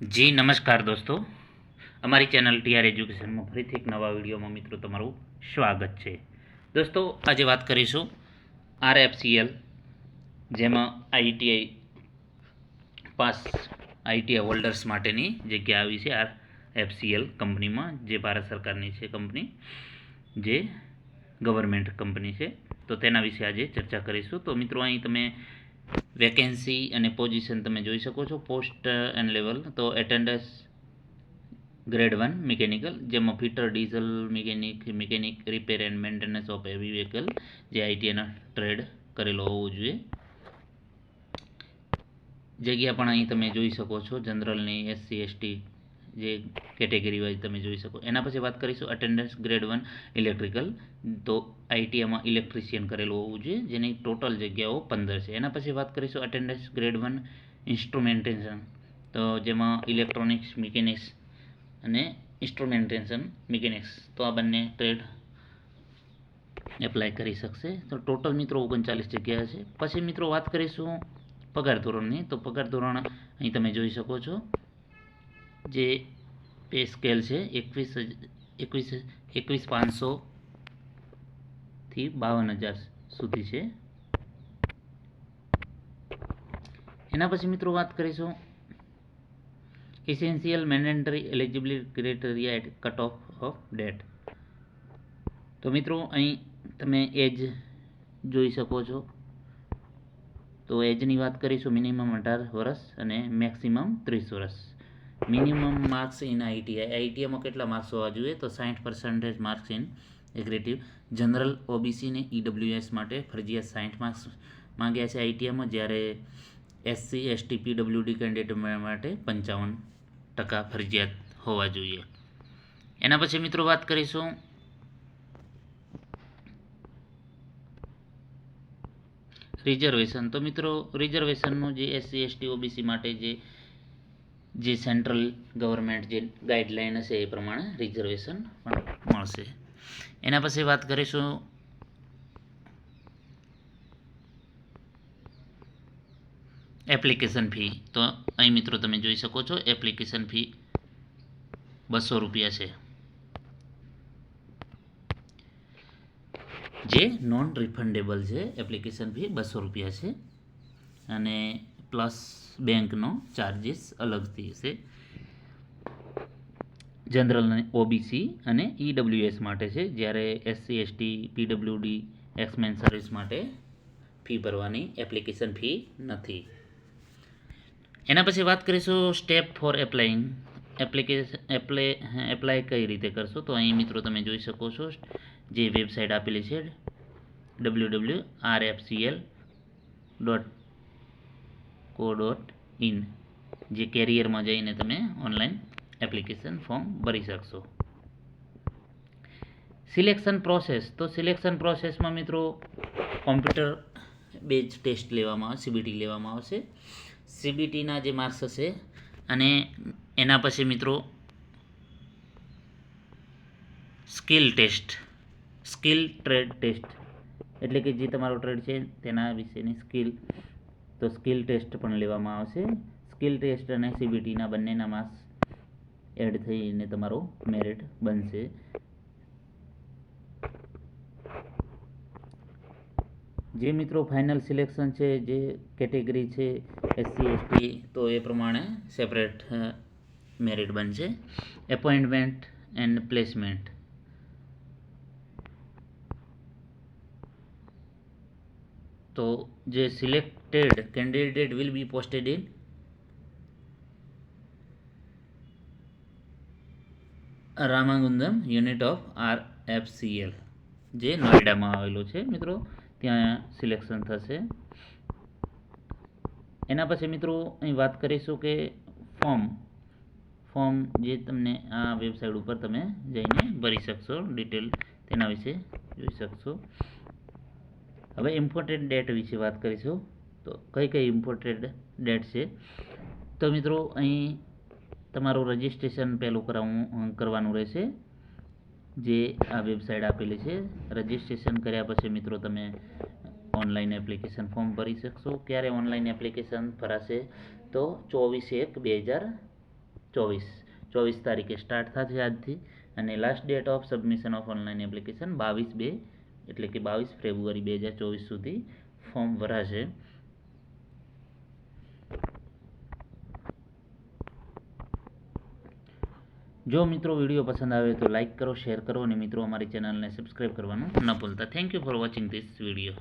જી, નમસ્કાર દોસ્તો. અમારી ચેનલ ટીઆર એજ્યુકેશનમાં ફરીથી એક નવા વિડીયોમાં મિત્રો તમારું સ્વાગત છે. દોસ્તો, આજે વાત કરીશું આરએફસીએલ, જેમાં આઈટીઆઈ પાસ આઈટીઆઈ હોલ્ડર્સ માટેની જગ્યા આવી છે આર એફસીએલ કંપનીમાં, જે ભારત સરકારની છે કંપની, જે ગવર્મેન્ટ કંપની છે. તો તેના વિશે આજે ચર્ચા કરીશું. તો મિત્રો, અહીં તમે વેકેન્સી અને પોઝિશન તમે જોઈ શકો છો, પોસ્ટ એન્ડ લેવલ. તો એટેન્ડન્સ ગ્રેડ વન મિકેનિકલ, જેમાં fitter, diesel, mechanic mechanic repair and maintenance of heavy vehicle, જે આઈટીઆઈના ટ્રેડ કરેલો હોવો જોઈએ. જગ્યા પણ અહીં તમે જોઈ શકો છો, જનરલની, એસસી, એસટી જે કેટેગરી વાઇઝ તમે જોઈ શકો. એના પછી વાત કરીશું અટેન્ડન્સ ગ્રેડ વન ઇલેક્ટ્રિકલ તો આઈટીઆઈમાં ઇલેક્ટ્રિશિયન કરેલું હોવું જોઈએ, જેની ટોટલ જગ્યાઓ પંદર છે. એના પછી વાત કરીશું અટેન્ડન્સ ગ્રેડ વન ઇન્સ્ટ્રુમેન્ટેશન તો જેમાં ઇલેક્ટ્રોનિક્સ મિકેનિક્સ અને ઇન્સ્ટ્રુમેન્ટેશન મિકેનિક્સ તો આ બંને ટ્રેડ એપ્લાય કરી શકશે. તો ટોટલ મિત્રો ઓગણચાલીસ જગ્યા છે. પછી મિત્રો વાત કરીશું પગાર ધોરણની. તો પગાર ધોરણ અહીં તમે જોઈ શકો છો. જે પે સ્કેલ છે, એકવીસ એકવીસ એકવીસ પાંચસોથી બાવન હજાર સુધી છે. એના પછી મિત્રો વાત કરીશું essential mandatory eligibility criteria at cut off off date તો મિત્રો, અહીં તમે એજ જોઈ શકો છો. તો એજની વાત કરીશું મિનિમમ અઢાર વર્ષ અને મેક્સિમમ ત્રીસ વર્ષ મિનિમમ માર્ક્સ ઇન આઈટીઆઈ આઈટીઆઈમાં કેટલા માર્ક્સ હોવા જોઈએ? તો સાઠ percentage marks in aggregate general OBC ને ઈડબ્લ્યુએસ માટે ફરજિયાત સાઠ માર્ક્સ માંગ્યા છે આઈટીઆઈમાં જ્યારે એસસી એસટી પીડબ્લ્યુડી કેન્ડિડેટ માટે પંચાવન ટકા ફરજિયાત હોવા જોઈએ. એના પછી મિત્રો વાત કરીશું રિઝર્વેશન તો મિત્રો રિઝર્વેશનનું જે એસસી એસટી ઓબીસી માટે જે જે સેન્ટ્રલ ગવર્મેન્ટ જે ગાઈડલાઈન હશે એ પ્રમાણે રિઝર્વેશન પણ મળશે. એના પછી વાત કરીશું એપ્લિકેશન ફી તો અહીં મિત્રો તમે જોઈ શકો છો એપ્લિકેશન ફી બસો રૂપિયા છે. જે નોન રિફંડેબલ છે એપ્લિકેશન ફી બસો રૂપિયા છે. અને પ્લસ બેંકનો ચાર્જીસ અલગથી હશે. જનરલ ઓબીસી અને ઈડબ્લ્યુએસ માટે છે. જ્યારે SC ST PWD ex man service માટે ફી ભરવાની એપ્લિકેશન ફી નથી. એના પછી વાત કરીશું step for applying application apply apply કઈ રીતે કરશો? તો અહીં મિત્રો તમે જોઈ શકો છો, જે વેબસાઇટ આપેલી છે W W R F C L dot co dot in જે કેરિયરમાં જઈને તમે ઓનલાઈન એપ્લિકેશન ફોર્મ ભરી શકશો. સિલેક્શન પ્રોસેસ તો સિલેક્શન પ્રોસેસમાં મિત્રો કોમ્પ્યુટર બેઝ ટેસ્ટ લેવામાં આવે સીબીટી લેવામાં આવશે. સીબીટીના જે માર્ક્સ હશે, અને એના પછી મિત્રો skill test skill trade test એટલે કે જે તમારો ટ્રેડ છે તેના વિશેની સ્કિલ તો સ્કિલ ટેસ્ટ પણ લેવામાં આવશે. સ્કિલ ટેસ્ટ અને સીબીટીના બંનેના માર્ક્સ એડ થઈને તમારો મેરિટ બનશે. જે મિત્રો ફાઇનલ સિલેક્શન છે, જે કેટેગરી છે એસસી એસટી તો એ પ્રમાણે સેપરેટ મેરિટ બનશે. એપોઇન્ટમેન્ટ એન્ડ પ્લેસમેન્ટ તો જે selected candidate will be posted in Ramagundam unit of R F C L જે નોઈડામાં આવેલું છે મિત્રો. ત્યાં સિલેક્શન થશે. એના પછી મિત્રો અહીં વાત કરીશું કે ફોર્મ ફોર્મ જે તમને આ વેબસાઇટ ઉપર તમે જઈને ભરી શકશો. ડિટેલ તેના વિશે જોઈ શકશો. હવે ઇમ્પોર્ટન્ટ ડેટ વિશે વાત કરીશું. તો કઈ કઈ ઇમ્પોર્ટેડ ડેટ છે? તો મિત્રો, અહીં તમારું રજિસ્ટ્રેશન પહેલું કરાવવું કરવાનું રહેશે. જે આ વેબસાઇટ આપેલી છે. રજિસ્ટ્રેશન કર્યા પછી મિત્રો તમે ઓનલાઈન એપ્લિકેશન ફોર્મ ભરી શકશો. ક્યારે ઓનલાઈન એપ્લિકેશન ભરાશે? તો ચોવીસ એક બે હજાર ચોવીસ. ચોવીસ તારીખે સ્ટાર્ટ થશે આજથી. અને last date of submission of online application બાવીસ બે એટલે કે બાવીસ ફેબ્રુઆરી બે હજાર ચોવીસ સુધી ફોર્મ ભરાશે. જો મિત્રો વીડિયો પસંદ આવે તો લાઇક કરો, શેર કરો અને મિત્રો અમારી ચેનલને સબસ્ક્રાઈબ કરવાનું ન ભૂલતા. Thank you for watching this video